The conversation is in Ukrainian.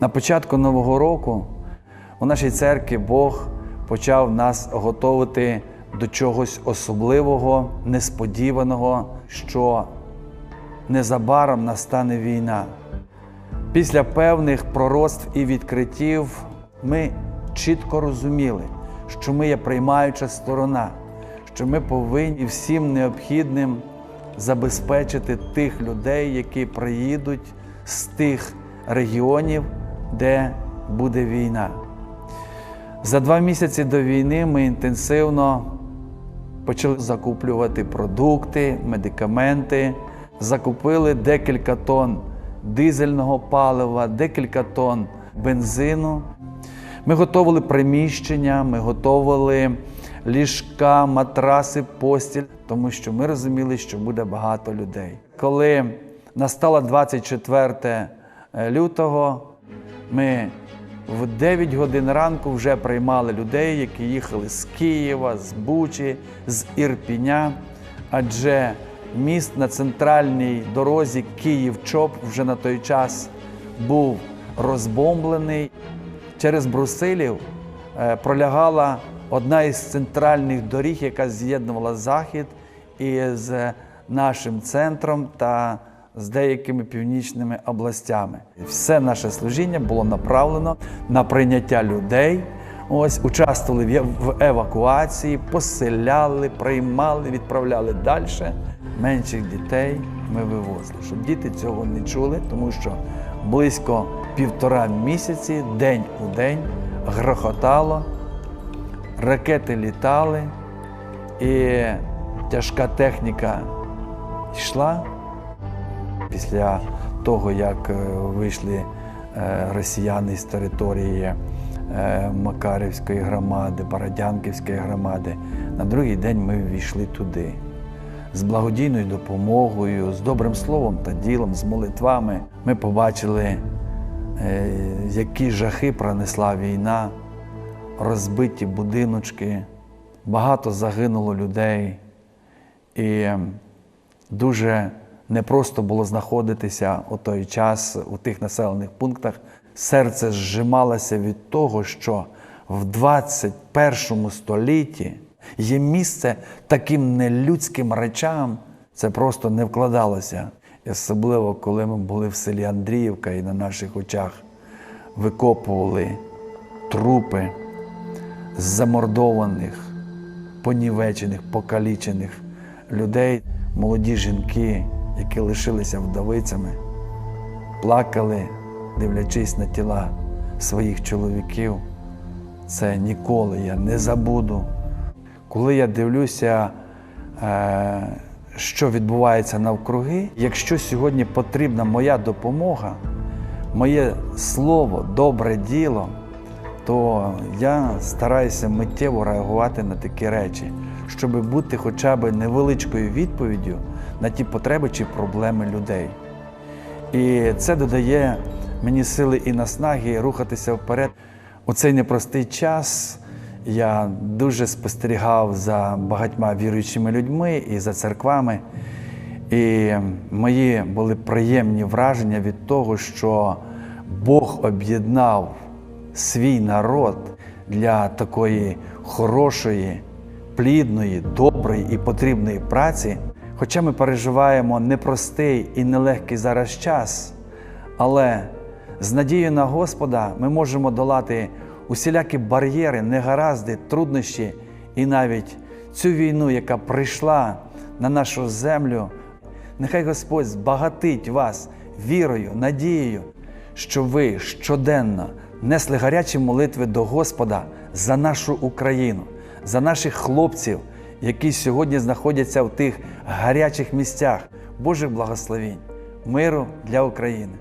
На початку Нового року у нашій церкві Бог почав нас готувати до чогось особливого, несподіваного, що незабаром настане війна. Після певних пророцтв і відкриттів ми чітко розуміли, що ми є приймаюча сторона, що ми повинні всім необхідним забезпечити тих людей, які приїдуть з тих регіонів, де буде війна. За два місяці до війни ми інтенсивно почали закуплювати продукти, медикаменти, закупили декілька тонн дизельного палива, декілька тонн бензину. Ми готували приміщення, ми готували ліжка, матраси, постіль, тому що ми розуміли, що буде багато людей. Коли настало 24 лютого, ми в 9 годин ранку вже приймали людей, які їхали з Києва, з Бучі, з Ірпіня, адже міст на центральній дорозі Київ-Чоп вже на той час був розбомблений. Через Брусилів е, пролягала одна із центральних доріг, яка з'єднувала захід із нашим центром та з деякими північними областями. Все наше служіння було направлено на прийняття людей. Ось участвували в евакуації, поселяли, приймали, відправляли далі. Менших дітей ми вивозили, щоб діти цього не чули, тому що близько півтора місяці, день у день, грохотало, ракети літали, і тяжка техніка йшла. Після того, як е, вийшли е, росіяни з території е, Макарівської громади, Бородянківської громади, на другий день ми ввійшли туди. З благодійною допомогою, з добрим словом та ділом, з молитвами ми побачили, які жахи пронесла війна, розбиті будиночки, багато загинуло людей. І дуже непросто було знаходитися у той час у тих населених пунктах. Серце зжималося від того, що в 21 столітті є місце таким нелюдським речам. Це просто не вкладалося. І особливо, коли ми були в селі Андріївка і на наших очах викопували трупи замордованих, понівечених, покалічених людей, молоді жінки, які лишилися вдовицями, плакали, дивлячись на тіла своїх чоловіків. Це ніколи я не забуду. Коли я дивлюся, е, що відбувається навкруги, якщо сьогодні потрібна моя допомога, моє слово, добре діло, то я стараюся миттєво реагувати на такі речі, щоб бути хоча б невеличкою відповіддю на ті потреби чи проблеми людей. І це додає мені сили і наснаги рухатися вперед. У цей непростий час я дуже спостерігав за багатьма віруючими людьми і за церквами. І мої були приємні враження від того, що Бог об'єднав свій народ для такої хорошої, плідної, доброї і потрібної праці. Хоча ми переживаємо непростий і нелегкий зараз час, але з надією на Господа ми можемо долати усілякі бар'єри, негаразди, труднощі і навіть цю війну, яка прийшла на нашу землю. Нехай Господь збагатить вас вірою, надією, що ви щоденно несли гарячі молитви до Господа за нашу Україну, за наших хлопців, які сьогодні знаходяться в тих гарячих місцях. Божих благословінь, миру для України.